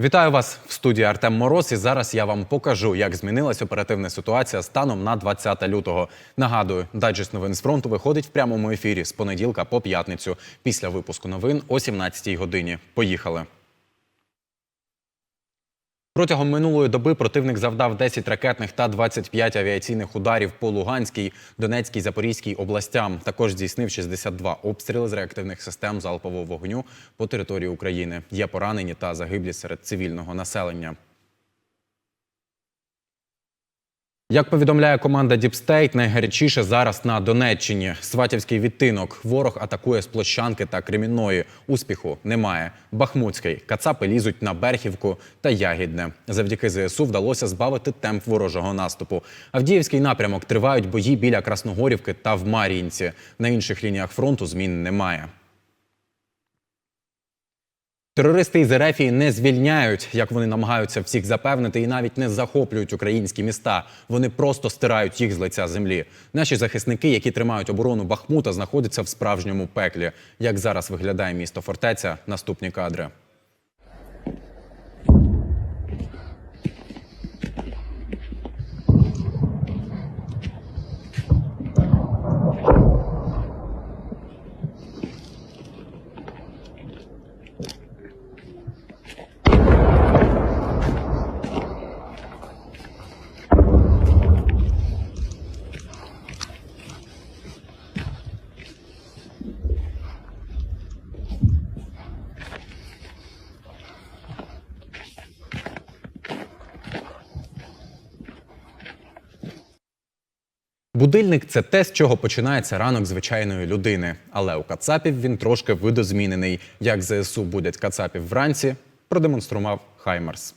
Вітаю вас в студії Артем Мороз. І зараз я вам покажу, як змінилась оперативна ситуація станом на 20 лютого. Нагадую, дайджест новин з фронту виходить в прямому ефірі з понеділка по п'ятницю після випуску новин о 17 годині. Поїхали. Протягом минулої доби противник завдав 10 ракетних та 25 авіаційних ударів по Луганській, Донецькій, Запорізькій областям. Також здійснив 62 обстріли з реактивних систем залпового вогню по території України. Є поранені та загиблі серед цивільного населення. Як повідомляє команда State, найгарячіше зараз на Донеччині. Сватівський відтинок. Ворог атакує з площанки та Кремінної. Успіху немає. Бахмутський. Кацапи лізуть на Берхівку та Ягідне. Завдяки ЗСУ вдалося збавити темп ворожого наступу. Авдіївський напрямок тривають бої біля Красногорівки та в Мар'їнці. На інших лініях фронту змін немає. Терористи із РФ не звільняють, як вони намагаються всіх запевнити, і навіть не захоплюють українські міста. Вони просто стирають їх з лиця землі. Наші захисники, які тримають оборону Бахмута, знаходяться в справжньому пеклі. Як зараз виглядає місто фортеця? Наступні кадри. Будильник це те, з чого починається ранок звичайної людини. Але у Кацапів він трошки видозмінений. Як ЗСУ будять Кацапів вранці, продемонстрував Хаймерс.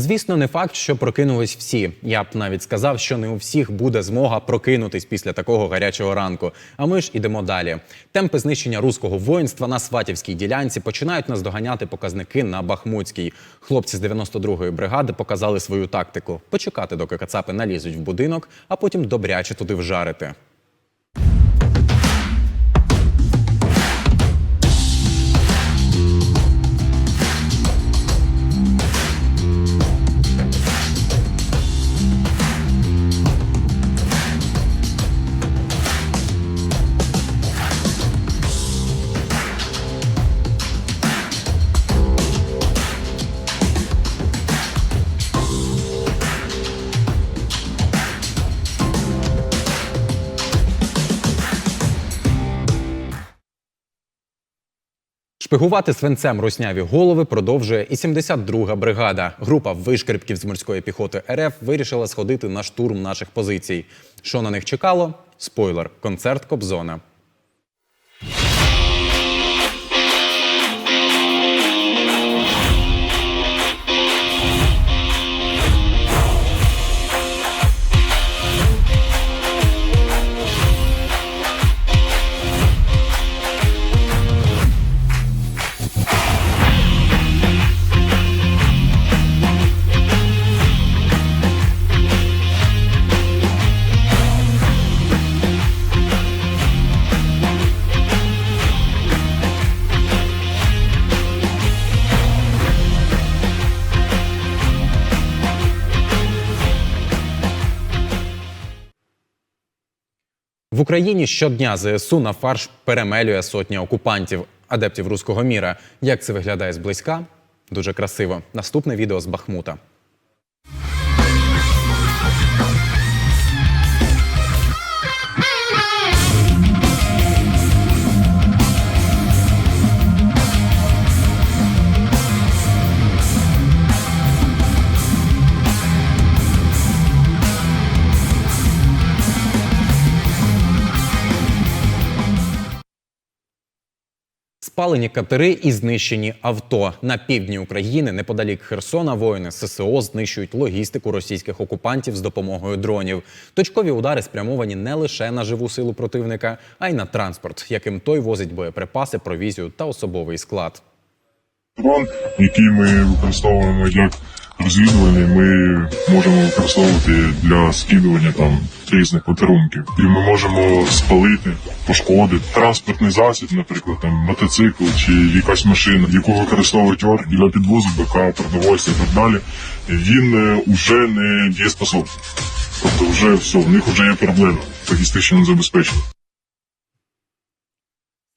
Звісно, не факт, що прокинулись всі. Я б навіть сказав, що не у всіх буде змога прокинутись після такого гарячого ранку. А ми ж ідемо далі. Темпи знищення руського воїнства на сватівській ділянці починають наздоганяти показники на Бахмутській. Хлопці з 92-ї бригади показали свою тактику: почекати, доки кацапи налізуть в будинок, а потім добряче туди вжарити. Шпигувати свинцем русняві голови продовжує і 72-га бригада. Група вишкрипків з морської піхоти РФ вирішила сходити на штурм наших позицій. Що на них чекало? Спойлер: концерт Кобзона. В Україні щодня ЗСУ на фарш перемелює сотня окупантів, адептів руського міра. Як це виглядає зблизька? Дуже красиво. Наступне відео з Бахмута. Спалені катери і знищені авто на півдні України, неподалік Херсона, воїни ССО знищують логістику російських окупантів з допомогою дронів. Точкові удари спрямовані не лише на живу силу противника, а й на транспорт, яким той возить боєприпаси, провізію та особовий склад. Дрон, який ми використовуємо як розвідувальний, ми можемо використовувати для скидування там різних подарунків. І ми можемо спалити, пошкодити транспортний засіб, наприклад, там мотоцикл чи якась машина, яку використовують ОР для підвозу БК, продовольства і так далі. Він е, уже не дієспособний. Тобто, вже все, в них вже є проблема логістичного забезпечення.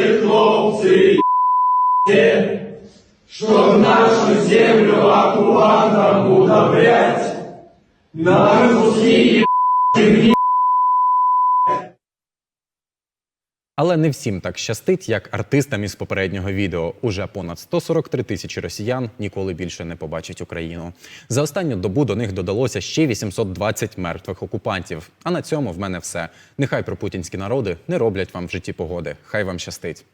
хлопці, що нашу землю оккупантам удобрять, на русские Але не всім так щастить, як артистам із попереднього відео. Уже понад 143 тисячі росіян ніколи більше не побачать Україну. За останню добу до них додалося ще 820 мертвих окупантів. А на цьому в мене все. Нехай пропутінські народи не роблять вам в житті погоди. Хай вам щастить.